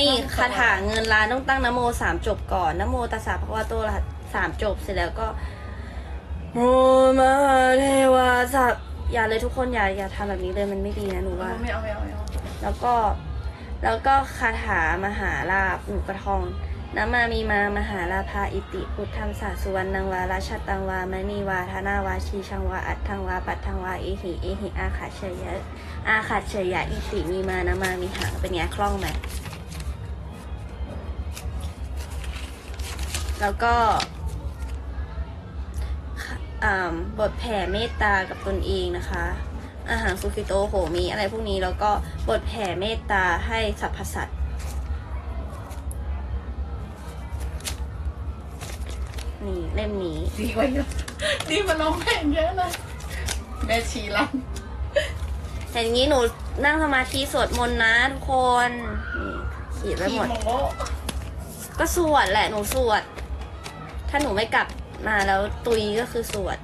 นี่คาถาเงินล้านต้องตั้งนโมสามจบก่อนนโมตัสสะพระวะโตอะระหะสามจบเสร็จแล้วก็โมมหาเทวาสัพอย่าเลยทุกคนอย่าอย่าทำแบบนี้เลยมันไม่ดีนะหนูว่า ไม่เอาไม่เอาไม่เอาแล้วก็แล้วก็คาถามหาลาบหนูกระทองน้ำมามีมามหาลาภาอิติ พุทธังสาสุวรรณังวาราชตังวามณีวาธนาวาชีชังวาอัตถังวาปัตถังวาเอหิเอหิอาขาเชยะอาขาเชยะอิติมีมานามามีหังเป็นไงคล่องไหม แล้วก็อ่าบทแผ่เมตตากับตนเองนะคะ อาหารสุขิโตโหมีอะไรพวกนี้แล้วก็บทแผ่เมตตาให้สรรพสัตว์นี่เล่มนี้ดีกว่าเยอะดีมาลงแผ่นเยอะเลยแม่ชีรันแต่อย่างนี้หนูนั่งสมาธิสวดมนต์นะทุกคน นี่ขีดไว้หมดโมก็สวดแหละหนูสวด ถ้าหนูไม่กลับมาแล้วตุยก็คือสวด